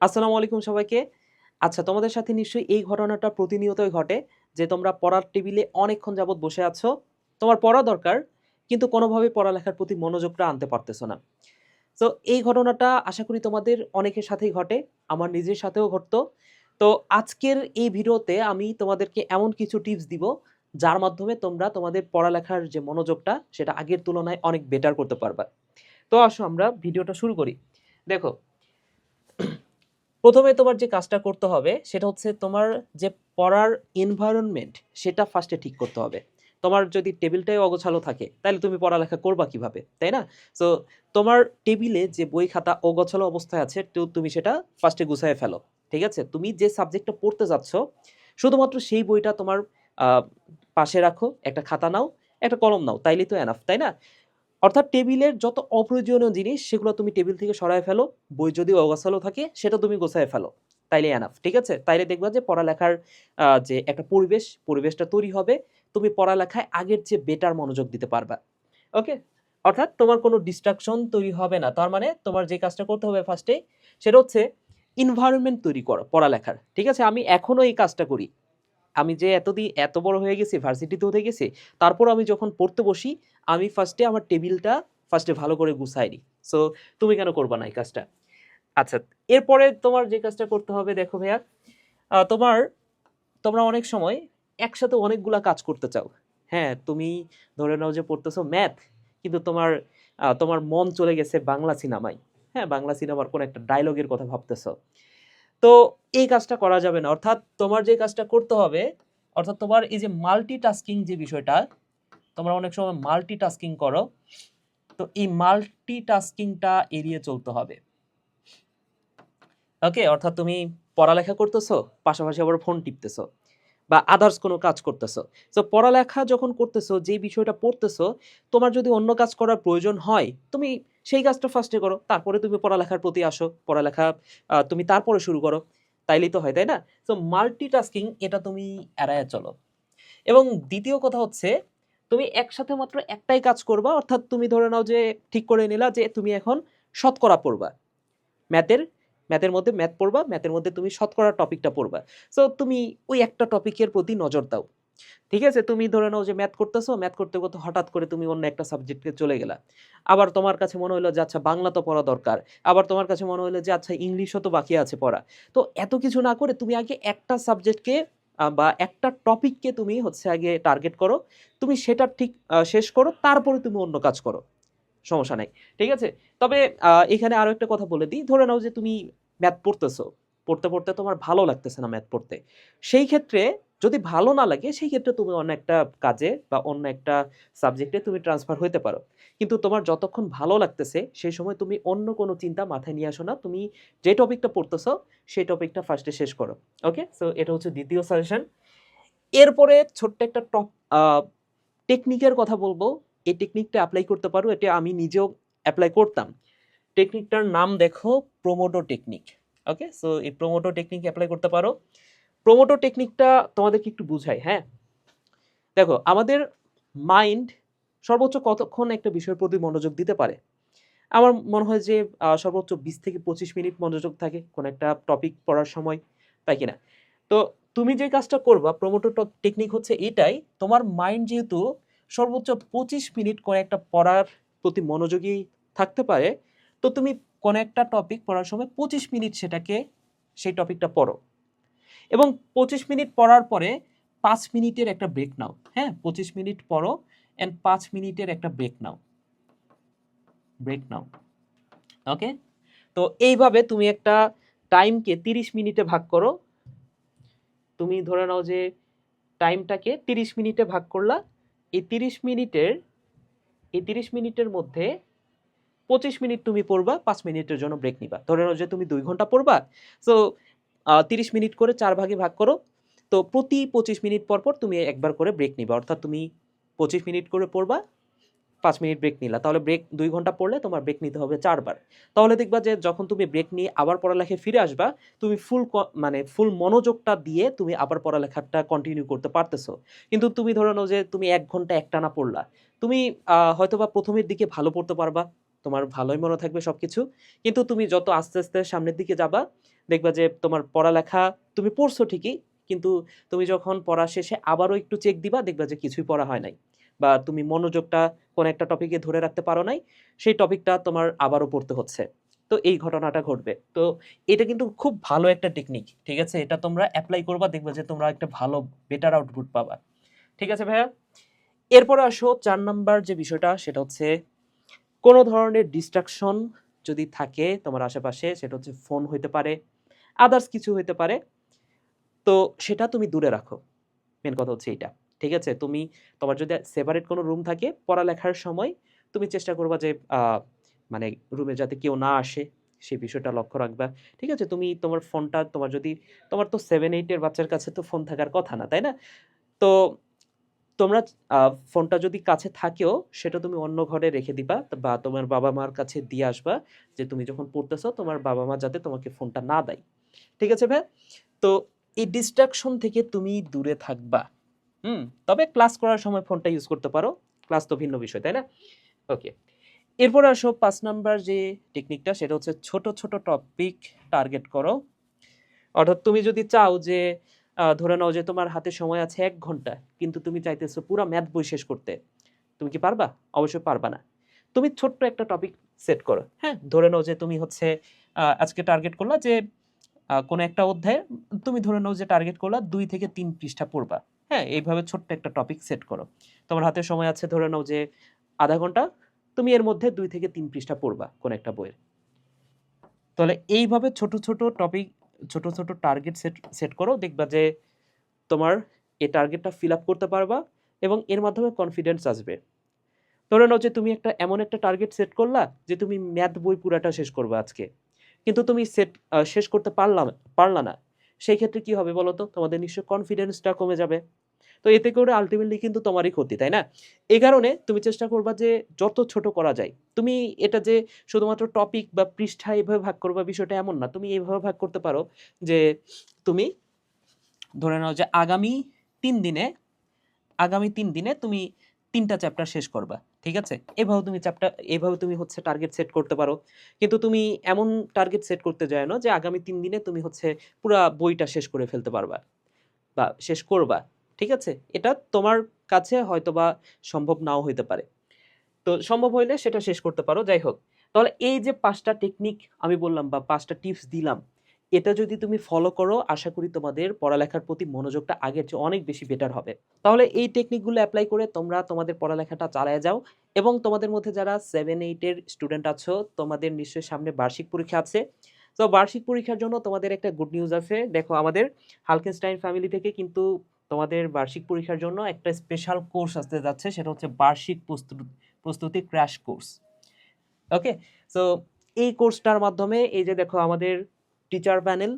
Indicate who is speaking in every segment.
Speaker 1: আসসালামু আলাইকুম সবাইকে। আচ্ছা তোমাদের সাথে নিশ্চয়ই এই ঘটনাটা প্রতিনিয়তই ঘটে যে তোমরা পড়ার টেবিলে অনেকক্ষণ যাবৎ বসে আছো। তোমার পড়া দরকার, কিন্তু কোনোভাবেই পড়ালেখার প্রতি মনোযোগটা আনতে পারতেছো না। তো এই ঘটনাটা আশা করি তোমাদের অনেকের সাথেই ঘটে। আমার নিজের সাথেও ঘটতো। তো আজকের এই ভিডিওতে আমি তোমাদেরকে এমন কিছু টিপস দিব, যার মাধ্যমে তোমরা তোমাদের পড়ালেখার যে মনোযোগটা, সেটা আগের তুলনায় অনেক বেটার করতে পারবা। তো আসো আমরা ভিডিওটা শুরু করি। দেখো ১ম এ তোমার যে কাজটা করতে হবে সেটা হচ্ছে তোমার যে পড়ার এনভায়রনমেন্ট সেটা ফার্স্টে ঠিক করতে হবে। তোমার যদি টেবিলটাই অগোছালো থাকে তাহলে তুমি পড়ালেখা করবা কীভাবে? তাই না? সো তোমার টেবিলে যে বই খাতা অগোছালো অবস্থায় আছে তো তুমি সেটা ফার্স্টে গুছায়ে ফেলো। ঠিক আছে? তুমি যে সাবজেক্টটা পড়তে যাচ্ছ শুধুমাত্র সেই বইটা তোমার পাশে রাখো, একটা খাতা নাও, একটা কলম নাও। তাইলে তো এনাফ, তাই না? অর্থাৎ টেবিলের যত অপ্রয়োজনীয় জিনিস সেগুলো তুমি টেবিল থেকে সরায় ফেলো। বই যদি অগোছালো থাকে সেটা তুমি গোছায় ফেলো। তাইলেই এনাফ। ঠিক আছে? তাইলে দেখবা যে পড়ালেখার যে একটা পরিবেশ, পরিবেশটা তৈরি হবে। তুমি পড়ালেখায় আগের চেয়ে বেটার মনোযোগ দিতে পারবা। ওকে? অর্থাৎ তোমার কোনো ডিস্ট্রাকশন তৈরি হবে না। তার মানে তোমার যে কাজটা করতে হবে ফার্স্টে সেটা হচ্ছে ইনভায়রনমেন্ট তৈরি করো পড়ালেখার। ঠিক আছে? আমি এখনও এই কাজটা করি। আমি যে এতদিন এত বড় হয়ে গেছি, ভার্সিটিতে উঠে গেছি, তারপর আমি যখন পড়তে বসি আমি ফার্স্টে আমার টেবিলটা ফার্স্টে ভালো করে গুছায় নিই। সো তুমি কেন করবা না এই কাজটা? আচ্ছা এরপরে তোমার যে কাজটা করতে হবে দেখো ভাইয়া, তোমার তোমরা অনেক সময় একসাথে অনেকগুলা কাজ করতে চাও। হ্যাঁ, তুমি ধরে নাও যে পড়তেছো ম্যাথ কিন্তু তোমার তোমার মন চলে গেছে বাংলা সিনেমায়। হ্যাঁ, বাংলা সিনেমার কোনো একটা ডায়লগের কথা ভাবতেছো। তো এই কাজটা করা যাবে না। অর্থাৎ তোমার যে কাজটা করতে হবে অর্থাৎ তোমার এই যে মাল্টিটাস্কিং যে বিষয়টা, তোমরা অনেক সময় মাল্টিটাস্কিং করো। তো এই মাল্টিটাস্কিংটা এড়িয়ে চলতে হবে। ওকে? অর্থাৎ তুমি পড়ালেখা করতেছো, পাশাপাশি আবার ফোন টিপতেছো বা আদার্স কোনো কাজ করতেছো। তো পড়ালেখা যখন করতেছো, যে বিষয়টা পড়তেছো, তোমার যদি অন্য কাজ করার প্রয়োজন হয়, তুমি সেই কাজটা ফার্স্টে করো। তারপরে তুমি পড়ালেখার প্রতি আসো। পড়ালেখা তুমি তারপরে শুরু করো। তাইলেই তো হয়, তাই না? সো মাল্টিটাস্কিং এটা তুমি এড়াইয়া চলো। এবং দ্বিতীয় কথা হচ্ছে তুমি একসাথে মাত্র একটাই কাজ করবা। অর্থাৎ তুমি ধরে নাও যে ঠিক করে নিলা যে তুমি এখন শতকরা পড়বা। ম্যাথের ম্যাথের মধ্যে ম্যাথ পড়বা, ম্যাথের মধ্যে তুমি শতকরা টপিকটা পড়বা। সো তুমি ওই একটা টপিকের প্রতি নজর দাও। ঠিক আছে? তুমি ধরে নাও যে ম্যাথ করতেছো, ম্যাথ করতে, করতে হঠাৎ করে তুমি অন্য একটা সাবজেক্টে চলে গেলা। আবার তোমার কাছে মনে হইল যে আচ্ছা বাংলা তো পড়া দরকার। আবার তোমার কাছে মনে হইল যে আচ্ছা ইংলিশও তো বাকি আছে পড়া। তো এত কিছু না করে তুমি আগে একটা সাবজেক্টকে বা একটা টপিককে তুমি হচ্ছে আগে টার্গেট করো। তুমি সেটা ঠিক শেষ করো। তারপরে তুমি অন্য কাজ করো। সমস্যা নাই। ঠিক আছে? তবে এখানে আরও একটা কথা বলে দিই। ধরে নাও যে তুমি ম্যাথ পড়তেছো। পড়তে, পড়তে তোমার ভালো লাগতেছে না ম্যাথ পড়তে। সেই ক্ষেত্রে যদি ভালো না লাগে, সেই ক্ষেত্রে তুমি অন্য একটা কাজে বা অন্য একটা সাবজেক্টে তুমি ট্রান্সফার হইতে পারো। কিন্তু তোমার যতক্ষণ ভালো লাগতেছে, সেই সময় তুমি অন্য কোনো চিন্তা মাথায় নিয়ে আসো না। তুমি যে টপিকটা পড়তেছো, সেই টপিকটা ফার্স্টে শেষ করো। ওকে? সো এটা হচ্ছে দ্বিতীয় সাজেশন। এরপরে ছোট্ট একটা টপ টেকনিকের কথা বলব। এই টেকনিকটা অ্যাপ্লাই করতে পারো। এটা আমি নিজেও অ্যাপ্লাই করতাম। টেকনিকটার নাম দেখো প্রোমোটো টেকনিক। ওকে? সো এই প্রোমোটো টেকনিক অ্যাপ্লাই করতে পারো। প্রোমোটো টেকনিকটা তোমাদেরকে একটু বুঝাই, হ্যাঁ? দেখো আমাদের মাইন্ড সর্বোচ্চ কতক্ষণ একটা বিষয়ের প্রতি মনোযোগ দিতে পারে? আমার মনে হয় যে সর্বোচ্চ ২০ থেকে ২৫ মিনিট মনোযোগ থাকে কোনো একটা টপিক পড়ার সময়, তাই কিনা? তো তুমি যে কাজটা করবা প্রোমোটো টেকনিক হচ্ছে এটাই, তোমার মাইন্ড যেহেতু সর্বোচ্চ ২৫ মিনিট কোনো একটা পড়ার প্রতি মনোযোগী থাকতে পারে, তো তুমি কোনো একটা টপিক পড়ার সময় ২৫ মিনিট সেটাকে সেই টপিকটা পড়ো। এবং ২৫ মিনিট পড়ার পরে পাঁচ মিনিটের একটা ব্রেক নাও। হ্যাঁ? ২৫ মিনিট পড়ো অ্যান্ড পাঁচ মিনিটের একটা ব্রেক নাও। ব্রেক নাও। ওকে? তো এইভাবে তুমি একটা টাইমকে ৩০ মিনিটে ভাগ করো। তুমি ধরে নাও যে টাইমটাকে ৩০ মিনিটে ভাগ করলা। এই ৩০ মিনিটের এই ৩০ মিনিটের মধ্যে ২৫ মিনিট তুমি পড়বা, পাঁচ মিনিটের জন্য ব্রেক নিবা। ধরে নাও যে তুমি দুই ঘণ্টা পড়বা। সো ৩০ মিনিট করে চার ভাগে ভাগ করো। তো প্রতি ২৫ মিনিট পর, পর তুমি একবার করে ব্রেক নিবা। অর্থাৎ তুমি ২৫ মিনিট করে পড়বা, ৫ মিনিট ব্রেক নিলা। তাহলে ব্রেক ২ ঘণ্টা পড়লে তোমার ব্রেক নিতে হবে চারবার তাহলে দেখবা যে যখন তুমি ব্রেক নিয়ে আবার পড়ালেখায় ফিরে আসবা, তুমি ফুল মানে ফুল মনোযোগটা দিয়ে তুমি আবার পড়ালেখাটা কন্টিনিউ করতে পারতেছো। কিন্তু তুমি ধরো যে তুমি ১ ঘণ্টা একটানা পড়লা। তুমি হয়তোবা প্রথমের দিকে ভালো পড়তে পারবা। তোমার ভালোই মনে থাকবে সবকিছু। কিন্তু তুমি যত আস্তে আস্তে সামনের দিকে যাবা, দেখবা যে তোমার পড়ালেখা তুমি পড়ছো ঠিকই, কিন্তু তুমি যখন পড়া শেষে আবারও একটু চেক দিবা, দেখবা যে কিছুই পড়া হয় নাই বা তুমি মনোযোগটা কোনো একটা টপিকে ধরে রাখতে পারো নাই, সেই টপিকটা তোমার আবারও পড়তে হচ্ছে। তো এই ঘটনাটা ঘটবে। তো এটা কিন্তু খুব ভালো একটা টেকনিক ঠিক আছে? এটা তোমরা অ্যাপ্লাই করবা, দেখবে যে তোমরা একটা ভালো বেটার আউটপুট পাবা। ঠিক আছে ভাইয়া? এরপরে আসো চার নাম্বার যে বিষয়টা, সেটা হচ্ছে কোনো ধরনের ডিস্ট্রাকশন যদি থাকে তোমার আশেপাশে, সেটা হচ্ছে ফোন হইতে পারে আদার্স কিছু হইতে পারে, তো সেটা তুমি দূরে রাখো। মেন কথা হচ্ছে এইটা, ঠিক আছে? তুমি, তোমার যদি সেপারেট কোনো রুম থাকে, পড়ালেখার সময়, তুমি চেষ্টা করবা যে মানে রুমে যাতে কেউ না আসে, সেই বিষয়টা লক্ষ্য রাখবা। ঠিক আছে? তুমি তোমার ফোনটা তোমার যদি, তোমার তো সেভেন এইটের বাচ্চার কাছে তো ফোন থাকার কথা না, তাই না? তো তোমরা ফোনটা যদি কাছে থাকেও, সেটা তুমি অন্য ঘরে রেখে দিবা, বা তোমার বাবা মার কাছে দিয়ে আসবা যে তুমি যখন পড়তেছো, তোমার বাবা মা যাতে তোমাকে ফোনটা না দেয়। ঠিক আছে ভাই? তো এই ডিস্ট্রাকশন থেকে তুমি দূরে থাকবা। হুম? তবে ক্লাস করার সময় ফোনটা ইউজ করতে পারো। ক্লাস তো ভিন্ন বিষয়, তাই না? ওকে এরপর আসো পাঁচ নাম্বার যে টেকনিকটা সেটা হচ্ছে ছোট ছোট টপিক টার্গেট করো। অর্থাৎ তুমি যদি চাও যে ধরে নাও যে তোমার হাতে সময় আছে এক ঘণ্টা, কিন্তু তুমি চাইতেছো পুরো ম্যাথ বই শেষ করতে। তুমি কি পারবা? অবশ্যই পারবা না। তুমি ছোট্ট একটা টপিক সেট করো। হ্যাঁ ধরে নাও যে তুমি হচ্ছে আজকে টার্গেট করলা যে কোনো একটা অধ্যায়ে তুমি ধরে নাও যে টার্গেট করলা দুই থেকে তিন পৃষ্ঠা পড়বা। হ্যাঁ এইভাবে ছোট্ট একটা টপিক সেট করো। তোমার হাতে সময় আছে ধরে নাও যে আধা ঘণ্টা, তুমি এর মধ্যে দুই থেকে তিন পৃষ্ঠা পড়বা কোনো একটা বইয়ের। তাহলে এইভাবে ছোট ছোট টপিক ছোট ছোট টার্গেট সেট সেট করো, দেখবা যে তোমার এই টার্গেটটা ফিল আপ করতে পারবা এবং এর মাধ্যমে কনফিডেন্স আসবে। ধরে নাও যে তুমি একটা, এমন একটা টার্গেট সেট করলা যে তুমি ম্যাথ বই পুরাটা শেষ করবে আজকে। কিন্তু তুমি সেট শেষ করতে পারলাম, পারলা না। সেই ক্ষেত্রে কি হবে বলো তো তোমাদের নিশ্চয় কনফিডেন্সটা কমে যাবে। তো এতে করে আলটিমেটলি কিন্তু তোমারই ক্ষতি, তাই না? এই কারণে তুমি চেষ্টা করবা যে যত ছোট করা যায়, তুমি এটা যে শুধুমাত্র টপিক বা পৃষ্ঠা এইভাবে ভাগ করবা বিষয়টা এমন না, তুমি এইভাবে ভাগ করতে পারো যে তুমি ধরে নাও যে আগামী তিন দিনে, আগামী তিন দিনে তুমি তিনটা চ্যাপ্টার শেষ করবা, ঠিক আছে? এভাবে তুমি চ্যাপ্টার এভাবে তুমি হচ্ছে টার্গেট সেট করতে পারো। কিন্তু তুমি এমন টার্গেট সেট করতে যায় না যে আগামী তিন দিনে তুমি হচ্ছে পুরা বইটা শেষ করে ফেলতে পারবা বা শেষ করবা। ঠিক আছে? এটা তোমার কাছে হয়তো বা সম্ভব নাও হইতে পারে। তো সম্ভব হইলে সেটা শেষ করতে পারো, যাই হোক। তাহলে এই যে পাঁচটা টেকনিক আমি বললাম বা পাঁচটা টিপস দিলাম, এটা যদি তুমি ফলো করো, আশা করি তোমাদের পড়ালেখার প্রতি মনোযোগটা আগের চেয়ে অনেক বেশি বেটার হবে। তাহলে এই টেকনিকগুলো অ্যাপ্লাই করে তোমরা তোমাদের পড়ালেখাটা চালায় যাও এবং তোমাদের মধ্যে যারা সেভেন এইটের স্টুডেন্ট আছো, তোমাদের নিশ্চয়ই সামনে বার্ষিক পরীক্ষা আছে। তো বার্ষিক পরীক্ষার জন্য তোমাদের একটা গুড নিউজ আছে। দেখো, আমাদের হালকেনস্টাইন ফ্যামিলি থেকে কিন্তু তোমাদের বার্ষিক পরীক্ষার জন্য একটা স্পেশাল কোর্স আসতে যাচ্ছে, সেটা হচ্ছে বার্ষিক প্রস্তুতি প্রস্তুতি ক্র্যাশ কোর্স ওকে সো এই কোর্সটার মাধ্যমে এই যে দেখো আমাদের টিচার প্যানেল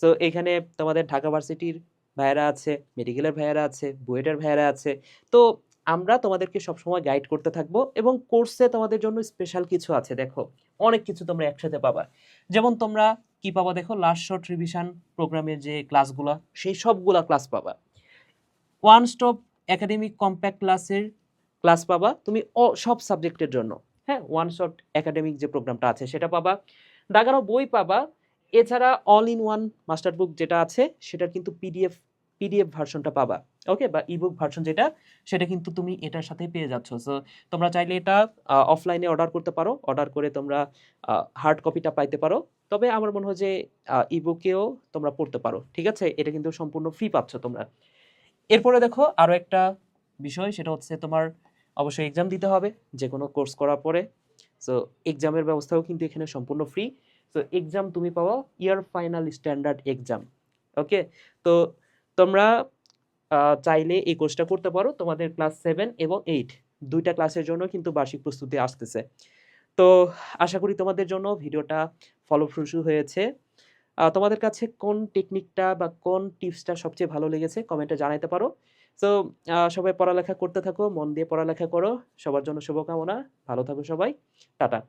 Speaker 1: সো এখানে তোমাদের ঢাকা ভার্সিটির ভাইয়েরা আছে মেডিকেলের ভাইয়েরা আছে, বুয়েটের ভাইয়েরা আছে। তো আমরা তোমাদেরকে সবসময় গাইড করতে থাকব এবং কোর্সে তোমাদের জন্য স্পেশাল কিছু আছে, দেখো। অনেক কিছু তোমরা একসাথে পাবা। যেমন তোমরা কি পাবা দেখো? লাস্ট শর্ট রিভিশন প্রোগ্রামের যে ক্লাসগুলো সেই সবগুলা ক্লাস পাবা। ওয়ান স্টপ একাডেমিক কম্প্যাক্ট ক্লাসের ক্লাস পাবা তুমি সব সাবজেক্টের জন্য। হ্যাঁ ওয়ান শট একাডেমিক যে প্রোগ্রামটা আছে, সেটা পাবা। দাগানো বই পাবা। এছাড়া all in one master book যেটা আছে, সেটার কিন্তু পিডিএফ পিডিএফ ভার্সনটা পাবা। ওকে বা ইবুক ভার্সন যেটা, সেটা কিন্তু তুমি এটার সাথে পেয়ে যাচ্ছ। সো তোমরা চাইলে এটা অফলাইনে অর্ডার করতে পারো। অর্ডার করে তোমরা হার্ড কপিটা পাইতে পারো। তবে আমার মনে হয় যে ইবুকেও তোমরা পড়তে পারো, ঠিক আছে? এটা কিন্তু সম্পূর্ণ ফ্রি পাচ্ছ তোমরা। এরপরে দেখো আরও একটা বিষয়, সেটা হচ্ছে তোমার অবশ্যই এক্সাম দিতে হবে যে কোনো কোর্স করার পরে। সো এক্সামের ব্যবস্থাও কিন্তু এখানে সম্পূর্ণ ফ্রি তো এক্সাম তুমি পাওয়া year final standard exam okay তো তোমরা চাইলে এই কোর্সটা করতে পারো, তোমাদের ক্লাস সেভেন এবং এইট দুইটা ক্লাসের জন্য কিন্তু বার্ষিক প্রস্তুতি আসতেছে। তো আশা করি তোমাদের জন্য ভিডিওটা ফলপ্রসূ হয়েছে। তোমাদের কাছে কোন টেকনিকটা বা কোন টিপসটা সবচেয়ে ভালো লেগেছে? কমেন্টে জানাইতে পারো। তো সবাই পড়ালেখা করতে থাকো, মন দিয়ে পড়ালেখা করো। সবার জন্য শুভকামনা। ভালো থাকো সবাই। টাটা।